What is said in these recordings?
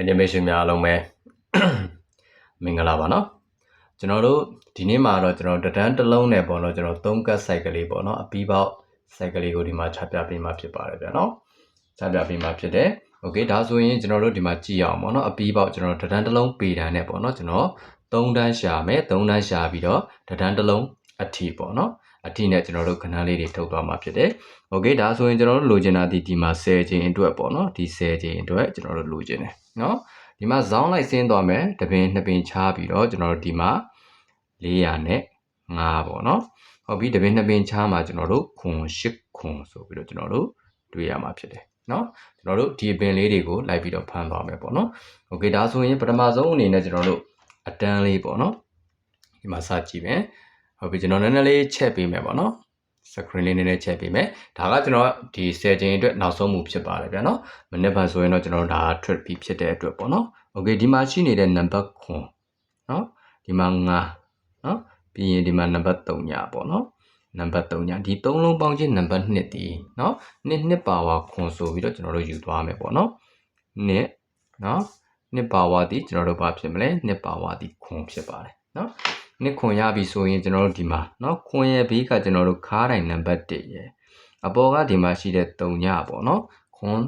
animation များအားလုံးပဲမင်္ဂလာပါเนาะကျွန်တော်တို့ဒီနေ့မှာတော့ကျွန်တော်တဒန်းတစ်လုံးနဲ့ပေါ့နော်ကျွန်တော်သုံးကတ် site ကလေးပေါ့နော်အပီးပေါက် site ကလေးကိုဒီမှာချပြပေးမှာဖြစ်ပါတယ်ဗျာเนาะချပြပေးမှာဖြစ်တယ်โอเคဒါဆိုရင်ကျွန်တော်တို့ဒီမှာကြည့်ရအောင်ပေါ့နော်အပီးပေါက်ကျွန်တော်တဒန်းတစ်လုံးပေတန်းနဲ့ပေါ့နော်ကျွန်တော်သုံးတန်းရှာမယ်သုံးတန်းရှာပြီးတော့တဒန်းတစ်လုံးအထီပေါ့နော်အထီနဲ့ကျွန်တော်တို့ခဏလေးတွေထုတ်သွားမှာဖြစ်တယ်။ Okay ဒါဆိုရင်ကျွန်တော်တို့လိုချင်တာဒီဒီမှာ10ချိန်အတွက်ပေါ့နော်ဒီ10ချိန်အတွက်ကျွန်တော်တို့လိုချင်တယ် နော်ဒီမှာဇောင်းလိုက်ဆင်းသွားမယ်တပင်နှစ်ပင်ချပြီးတော့ကျွန်တော်တို့ဒီမှာ400နဲ့5ပေါ့နော်ဟုတ်ပြီတပင်နှစ်ပင်ချမှာကျွန်တော်တို့ခွန်8ခွန်ဆိုပြီးတော့ကျွန်တော်တို့တွေ့ရမှာဖြစ်တယ်နော်ကျွန်တော်တို့ဒီပင်လေးတွေကိုလိုက်ပြီးတော့ဖမ်းသွားမယ်ပေါ့နော်။ Okay ဒါဆိုရင်ပထမဆုံးအနေနဲ့ကျွန်တော်တို့အတန်းလေးပေါ့နော်ဒီမှာစကြည့်မယ်။ဟုတ်ပြီကျွန်တော်နည်းနည်းလေးချက်ပေးမယ်ပေါ့နော် screen လေးနည်းနည်းချက်ပေးမယ်ဒါကကျွန်တော်ဒီ10ချိန်အတွက်နောက်ဆုံးမှုဖြစ်ပါတယ်ဗျာနော်မနေ့ပိုင်းဆိုရင်တော့ကျွန်တော်ဒါ trip ပြီးဖြစ်တဲ့အတွက်ပေါ့နော် okay ဒီမှာရှိနေတဲ့ number ခွန်နော်ဒီမှာ9နော်ပြီးရင်ဒီမှာ number 3ညပေါ့နော်နံပါတ်3ညဒီ3လုံးပေါင်းခြင်းနံပါတ်2ဒီเนาะနှစ်နှစ်ပါဝါခွန်ဆိုပြီးတော့ကျွန်တော်တို့ယူသွားမယ်ပေါ့เนาะနှစ်เนาะနှစ်ပါဝါဒီကျွန်တော်တို့ဘာဖြစ်မလဲနှစ်ပါဝါဒီခွန်ဖြစ်ပါတယ်เนาะ နှစ်ခွန်ရပြီဆိုရင်ကျွန်တော်တို့ဒီမှာเนาะခွန်ရဲ့ဘေးကကျွန်တော်တို့ခါးတိုင်နံပါတ်1ရယ်အပေါ်ကဒီမှာရှိတဲ့3ညပေါ့เนาะခွန်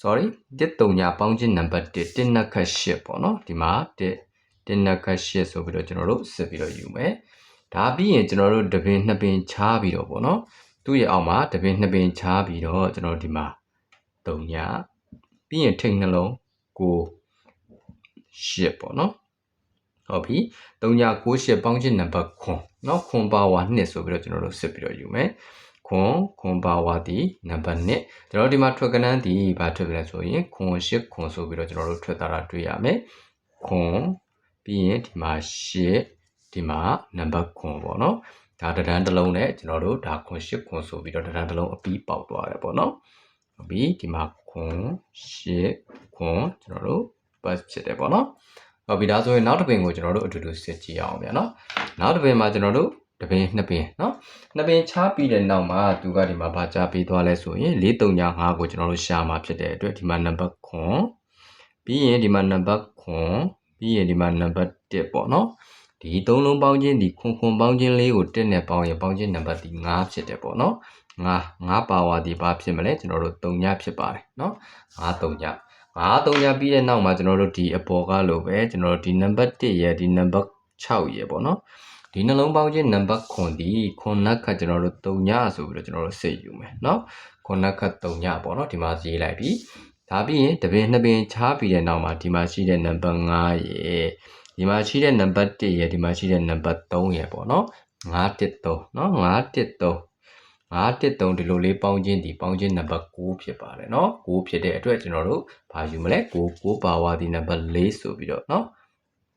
sorry တစ်3ညပေါင်းခြင်းနံပါတ်1တစ်နှစ်ခတ်8ပေါ့เนาะဒီမှာတစ်တစ်နှစ်ခတ်8ဆိုပြီးတော့ကျွန်တော်တို့စစ်ပြီးတော့ယူမယ်ဒါပြီးရင်ကျွန်တော်တို့တပင်နှစ်ပင်ချားပြီးတော့ပေါ့နော်သူ့ရဲ့အောက်မှာတပင်နှစ်ပင်ချားပြီးတော့ကျွန်တော်ဒီမှာ3ညပြီးရင်ထိတ်နှလုံးကို8ပေါ့နော် ဟုတ်ပြီ3ည9 8ပေါင်းခြင်းနံပါတ်ခွန်เนาะခွန်ပါဝါ2ဆိုပြီးတော့ကျွန်တော်တို့စစ်ပြီးတော့ယူမယ်ခွန်ခွန်ပါဝါဒီနံပါတ်1ကျွန်တော်ဒီမှာထွက်ကနန်းဒီဘာထွက်ပြလဲဆိုရင်ခွန်8ခွန်ဆိုပြီးတော့ကျွန်တော်တို့ထွက်တာတွေ့ရမယ်ခွန်ပြီးရင်ဒီမှာ8ဒီမှာနံပါတ်ခွန်ပေါ့နော်ဒါတဒန်းတစ်လုံးနဲ့ကျွန်တော်တို့ဒါခွန်၈ခွန်ဆိုပြီးတော့တဒန်းတစ်လုံးအပြီးပေါက်သွားတယ်ပေါ့နော်ဟုတ်ပြီဒီမှာခွန်၈ခွန်ကျွန်တော်တို့ bus ဖြစ်တယ်ပေါ့နော် ဟုတ်ပြီဒါဆိုရင်နောက်တစ်ပင်ကိုကျွန်တော်တို့အတူတူစစ်ကြည့်အောင်ဗျာနော်နောက်တစ်ပင်မှာကျွန်တော်တို့တပင်နှစ်ပင်နော်နှစ်ပင်ချပြီးတဲ့နောက်မှာသူကဒီမှာဗာချပေးသွားလဲဆိုရင်435ကိုကျွန်တော်တို့ရှာမှာဖြစ်တဲ့အတွက်ဒီမှာနံပါတ်ခွန်ပြီးရင်ဒီမှာနံပါတ်ခွန်ပြီးရင်ဒီမှာနံပါတ်1ပေါ့နော်ဒီသုံးလုံးပေါင်းခြင်းဒီခွန်ခွန်ပေါင်းခြင်းလေးကိုတက်နဲ့ပေါင်းရင်ပေါင်းခြင်းနံပါတ်ဒီ9ဖြစ်တယ်ပေါ့နော်9 9ပါဝါဒီဘာဖြစ်မလဲကျွန်တော်တို့3ညဖြစ်ပါတယ်နော်9 3ည 9 3ညပြီးတဲ့နောက်မှာကျွန်တော်တို့ဒီအပေါ်ကလို့ပဲကျွန်တော်တို့ဒီနံပါတ်1ရဲ့ဒီနံပါတ်6ရဲ့ပေါ့နော်ဒီနှလုံးပေါင်းခြင်းနံပါတ်9ဒီခွန်နက်ခတ်ကျွန်တော်တို့3ညဆိုပြီးတော့ကျွန်တော်တို့စိတ်ယူမယ်เนาะခွန်နက်ခတ်3ညပေါ့เนาะဒီမှာရေးလိုက်ပြီဒါပြီးရင်တပင်နှစ်ပင်ချားပြီးတဲ့နောက်မှာဒီမှာရှိတဲ့နံပါတ်9ရဲ့ဒီမှာရှိတဲ့နံပါတ်1ရယ်ဒီမှာရှိတဲ့နံပါတ်3ရယ်ပေါ့နော်913เนาะ913 913ဒီလိုလေးပေါင်းခြင်းဒီပေါင်းခြင်းနံပါတ်6ဖြစ်ပါတယ်เนาะ6ဖြစ်တဲ့အတွက်ကျွန်တော်တို့ဘာယူမလဲ6 6ပါဝါဒီနံပါတ်4ဆိုပြီးတော့เนาะ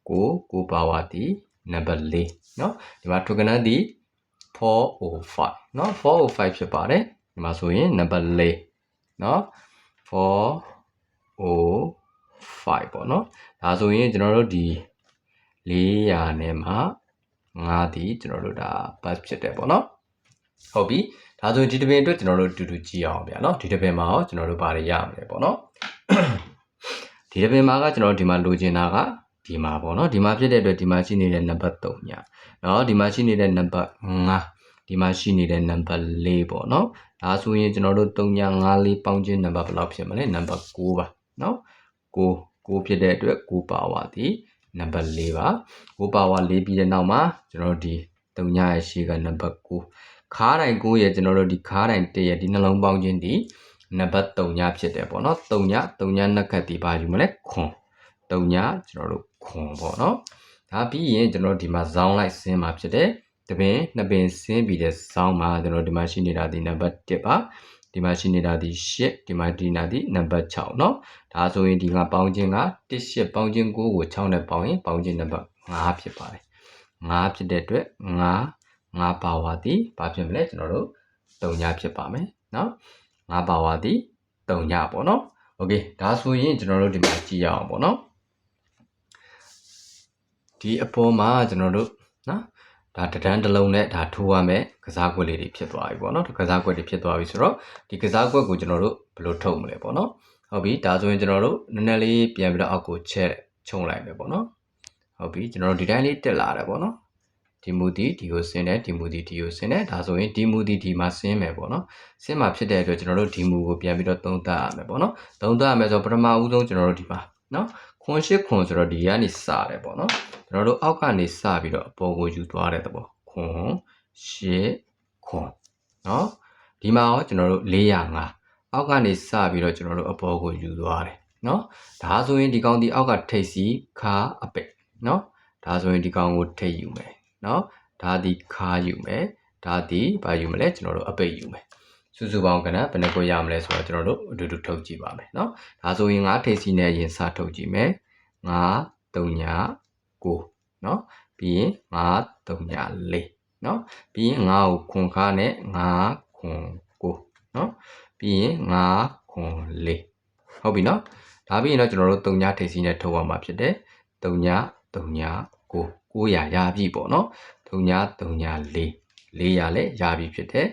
6 6ပါဝါဒီနံပါတ်4เนาะဒီမှာ token ဒီ405เนาะ405ဖြစ်ပါတယ်ဒီမှာဆိုရင်နံပါတ်4เนาะ405ပေါ့เนาะဒါဆိုရင်ကျွန်တော်တို့ဒီ400နဲ့မှ5ဒီကျွန်တော်တို့ဒါ bus ဖြစ်တယ်ပေါ့နော် ဟုတ်ပြီဒါဆိုရင်ဒီတပင်အတွက်ကျွန်တော်တို့တူတူကြည့်အောင်ဗျာနော်ဒီတပင်မှာရောကျွန်တော်တို့ဘာတွေရမလဲပေါ့နော်ဒီတပင်မှာကကျွန်တော်တို့ဒီမှာလိုချင်တာကဒီမှာပေါ့နော်ဒီမှာဖြစ်တဲ့အတွက်ဒီမှာရှိနေတဲ့နံပါတ်3ညနော်ဒီမှာရှိနေတဲ့နံပါတ်5ဒီမှာရှိနေတဲ့နံပါတ်4ပေါ့နော်ဒါဆိုရင်ကျွန်တော်တို့3ည5လေးပေါင်းခြင်းနံပါတ်ဘယ်လောက်ဖြစ်မလဲနံပါတ်6ပါနော်6 6ဖြစ်တဲ့အတွက်6ပါဝါသည်နံပါတ်4ပါ6ပါဝါ4ပြီးတဲ့နောက်မှာကျွန်တော်တို့ဒီ3ညရဲ့ရှေ့ကနံပါတ်9 ခါးတိုင်9ရဲ့ကျွန်တော်တို့ဒီခါးတိုင်1ရဲ့ဒီနှလုံးပေါင်းခြင်းဒီနံပါတ်3ညဖြစ်တယ်ပေါ့နော်3ည3ညနှစ်ခတ်ဒီပါယူမလဲခွန်3ညကျွန်တော်တို့ခွန်ပေါ့နော်ဒါပြီးရင်ကျွန်တော်ဒီမှာဇောင်းလိုက်ဆင်းมาဖြစ်တယ်တပင်နှစ်ပင်ဆင်းပြီးတဲ့ဇောင်းမှာကျွန်တော်ဒီမှာရှိနေတာဒီနံပါတ်1ပါဒီမှာရှိနေတာဒီ8ဒီမှာဒီနာဒီနံပါတ်6เนาะဒါဆိုရင်ဒီကပေါင်းခြင်းက1 8ပေါင်းခြင်း9ကို6နဲ့ပေါင်းရင်ပေါင်းခြင်းနံပါတ်5ဖြစ်ပါတယ်5ဖြစ်တဲ့အတွက်5 5ပါဝါသည်ဘာဖြစ်မလဲကျွန်တော်တို့3ညဖြစ်ပါမယ်เนาะ5ပါဝါသည်3ညပေါ့เนาะโอเคဒါဆိုရင်ကျွန်တော်တို့ဒီမှာကြည့်ရအောင်ပေါ့เนาะဒီအပေါ်မှာကျွန်တော်တို့နော်ဒါတဒန်းတစ်လုံးနဲ့ဒါထိုးရမယ်ကစားကွက်လေးတွေဖြစ်သွားပြီပေါ့နော်ဒီကစားကွက်တွေဖြစ်သွားပြီဆိုတော့ဒီကစားကွက်ကိုကျွန်တော်တို့ဘယ်လိုထုတ်မလဲပေါ့နော် ဟုတ်ပြီဒါဆိုရင်ကျွန်တော်တို့နည်းနည်းလေးပြန်ပြီးတော့အောက်ကိုချက်ခြုံလိုက်မယ်ပေါ့နော်ဟုတ်ပြီကျွန်တော်တို့ဒီတိုင်းလေးတက်လာတယ်ပေါ့နော် ဒီမူဒီဒီကိုဆင်းတယ်ဒီမူဒီဒီကိုဆင်းတယ်ဒါဆိုရင်ဒီမူဒီဒီမှာဆင်းမယ်ပေါ့နော်ဆင်းမှာဖြစ်တဲ့အတွက်ကျွန်တော်တို့ဒီမူကိုပြန်ပြီးတော့သုံးသပ်ရမယ်ပေါ့နော်သုံးသပ်ရမယ်ဆိုတော့ပထမဦးဆုံးကျွန်တော်တို့ဒီမှာနော်ခွန်ရှစ်ခွန်ဆိုတော့ဒီကနေစတယ်ပေါ့နော်ကျွန်တော်တို့အောက်ကနေစပြီးတော့အပေါ်ကိုယူသွားတဲ့သဘောခွန်ရှစ်ခွန်နော်ဒီမှာရောကျွန်တော်တို့405အောက်ကနေစပြီးတော့ကျွန်တော်တို့အပေါ်ကိုယူသွားတယ်နော်ဒါဆိုရင်ဒီကောင်ဒီအောက်ကထိတ်စီခါအပိတ်နော်ဒါဆိုရင်ဒီကောင်ကိုထိတ်ယူမယ် နော်ဒါဒီခါယူမယ်ဒါဒီဘာယူမလဲကျွန်တော်တို့အပိတ်ယူမယ်စုစုပေါင်းကဏ္ဍဘယ်နှခုရမလဲဆိုတော့ကျွန်တော်တို့အတူတူထုတ်ကြည့်ပါမယ်နော်ဒါဆိုရင်ငါထိပ်စီနဲ့ရင်စထုတ်ကြည့်မယ်9 3ညာ9နော်ပြီးရင်9 3ညာ4နော်ပြီးရင်9ကိုခွန်ခါနဲ့9ခွန်9နော်ပြီးရင်9ခွန်4ဟုတ်ပြီနော်ဒါပြီးရင်တော့ကျွန်တော်တို့3ညာထိပ်စီနဲ့ထုတ်ရမှာဖြစ်တယ်3ညာ3ညာ ကို900ရာပြီပေါ့နော်39 34 400လည်းရာပြီဖြစ်တယ်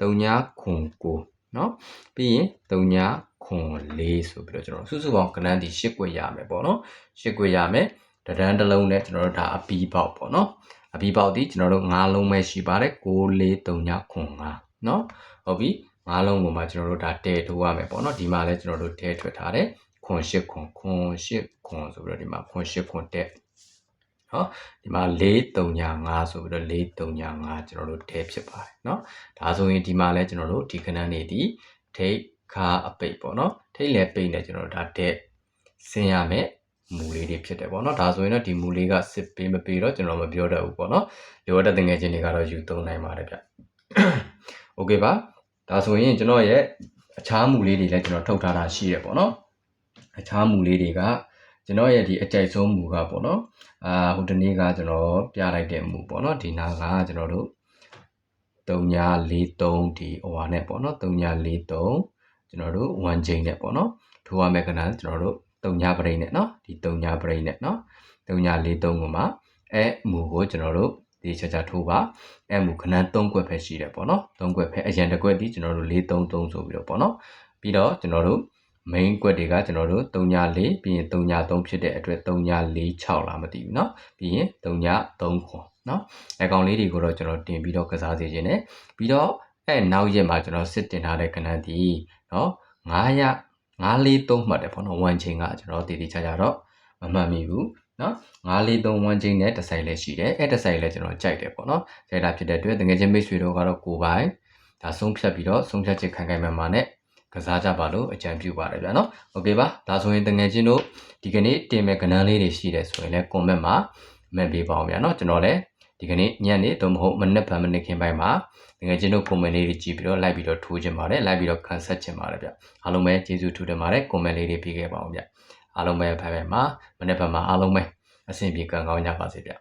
39ခွန်9နော်ပြီးရင်39ခွန်4ဆိုပြီးတော့ကျွန်တော်စုစုပေါင်းကဏန်းဒီ8ခွေရမယ်ပေါ့နော်8ခွေရမယ်တရန်တစ်လုံးနဲ့ကျွန်တော်တို့ဒါအပီးပေါက်ပေါ့နော်အပီးပေါက်ဒီကျွန်တော်တို့9လုံးပဲရှိပါတယ်9 4 39ခွန်9နော်ဟုတ်ပြီ9လုံးကိုမှကျွန်တော်တို့ဒါတဲထိုးရမယ်ပေါ့နော်ဒီမှာလည်းကျွန်တော်တို့တဲထွက်ထားတယ်ခွန်8ခွန်ခွန်8ခွန်ဆိုပြီးတော့ဒီမှာခွန်8ခွန်တက် နော်ဒီမှာ4 3ညာ5ဆိုပြီးတော့4 3ညာ5ကျွန်တော်တို့ထဲဖြစ်ပါတယ်เนาะဒါဆိုရင်ဒီမှာလဲကျွန်တော်တို့ဒီခဏနေဒီထိတ်ခါအပိတ်ပေါ့เนาะထိတ်လဲပိတ်နေကျွန်တော်တို့ဒါတဲ့ဆင်းရမယ်မူလေးတွေဖြစ်တယ်ပေါ့เนาะဒါဆိုရင်တော့ဒီမူလေးကစစ်ပေးမပေးတော့ကျွန်တော်မပြောတတ်ဘူးပေါ့เนาะလိုတဲ့တငယ်ချင်းတွေကတော့ယူသုံးနိုင်ပါတယ်ဗျโอเคပါဒါဆိုရင်ကျွန်တော်ရဲ့အခြားမူလေးတွေလည်းကျွန်တော်ထုတ်ထားတာရှိရပေါ့เนาะအခြားမူလေးတွေက ကျွန်တော်ရဲ့ဒီအကြိုက်ဆုံးမူကပေါ့နော်အာဟိုတနေ့ကကျွန်တော်ပြလိုက်တဲ့မူပေါ့နော်ဒီနာကကျွန်တော်တို့3943ဒီဟိုဟာနဲ့ပေါ့နော်3943ကျွန်တော်တို့1ချိန်နဲ့ပေါ့နော်ထိုးရမယ့်ကဏ္ဍကျွန်တော်တို့39ပရိနဲ့နော်ဒီ39ပရိနဲ့နော်3943ကိုမှအဲမူကိုကျွန်တော်တို့ဒီချာချာထိုးပါအဲမူခဏ3ကွက်ပဲရှိတယ်ပေါ့နော်3ကွက်ပဲအရင်တစ်ကွက်ဒီကျွန်တော်တို့433ဆိုပြီးတော့ပေါ့နော်ပြီးတော့ကျွန်တော်တို့ main ကွက်တွေကကျွန်တော်တို့3ည4ပြီးရင်3ည3ဖြစ်တဲ့အတွက်3ည4 6လားမသိဘူးเนาะပြီးရင်3ည3ခွန်เนาะအဲကောင်လေးတွေကိုတော့ကျွန်တော်တင်ပြီးတော့ကစားစေခြင်းနဲ့ပြီးတော့အဲနောက်ရက်မှာကျွန်တော်စစ်တင်ထားတဲ့ခဏတီเนาะ9ရ943မှတ်တယ်ပေါ့နော်1ချိန်ကကျွန်တော်တည်တည်ချာချာတော့မမှတ်မိဘူးเนาะ943 1ချိန်နဲ့တစ်ဆိုင်လည်းရှိတယ်အဲတစ်ဆိုင်လည်းကျွန်တော်ကြိုက်တယ်ပေါ့နော်ကြိုက်တာဖြစ်တဲ့အတွက်တကယ်ချင်းမိတ်ဆွေတို့ကတော့ကိုပိုင်ဒါဆုံးဖြတ်ပြီးတော့ဆုံးဖြတ်ချက်ခံခိုင်မှန်မှနဲ့ ကစားကြပါလို့အကြံပြုပါတယ်ဗျာနော်โอเคပါဒါဆိုရင်တငယ်ချင်းတို့ဒီကနေ့တင်မဲ့ကဏ္ဍလေးတွေရှိတယ်ဆိုရင်လည်း comment မှာမှတ်ပေးပါအောင်ဗျာနော်ကျွန်တော်လည်းဒီကနေ့ညနေသို့မဟုတ်မနေ့ဗန်မနေ့ခင်းပိုင်းမှာတကယ်ချင်းတို့ comment လေးတွေကြည့်ပြီးတော့လိုက်ပြီးတော့ထိုးချင်ပါတယ်လိုက်ပြီးတော့ခံဆက်ချင်ပါတယ်ဗျအားလုံးပဲကျေးဇူးထူးတင်ပါတယ် comment လေးတွေပေးခဲ့ပါအောင်ဗျအားလုံးပဲဖိုင်ဖိုင်မှာမနေ့ဗန်မှာအားလုံးပဲအဆင်ပြေကံကောင်းကြပါစေဗျ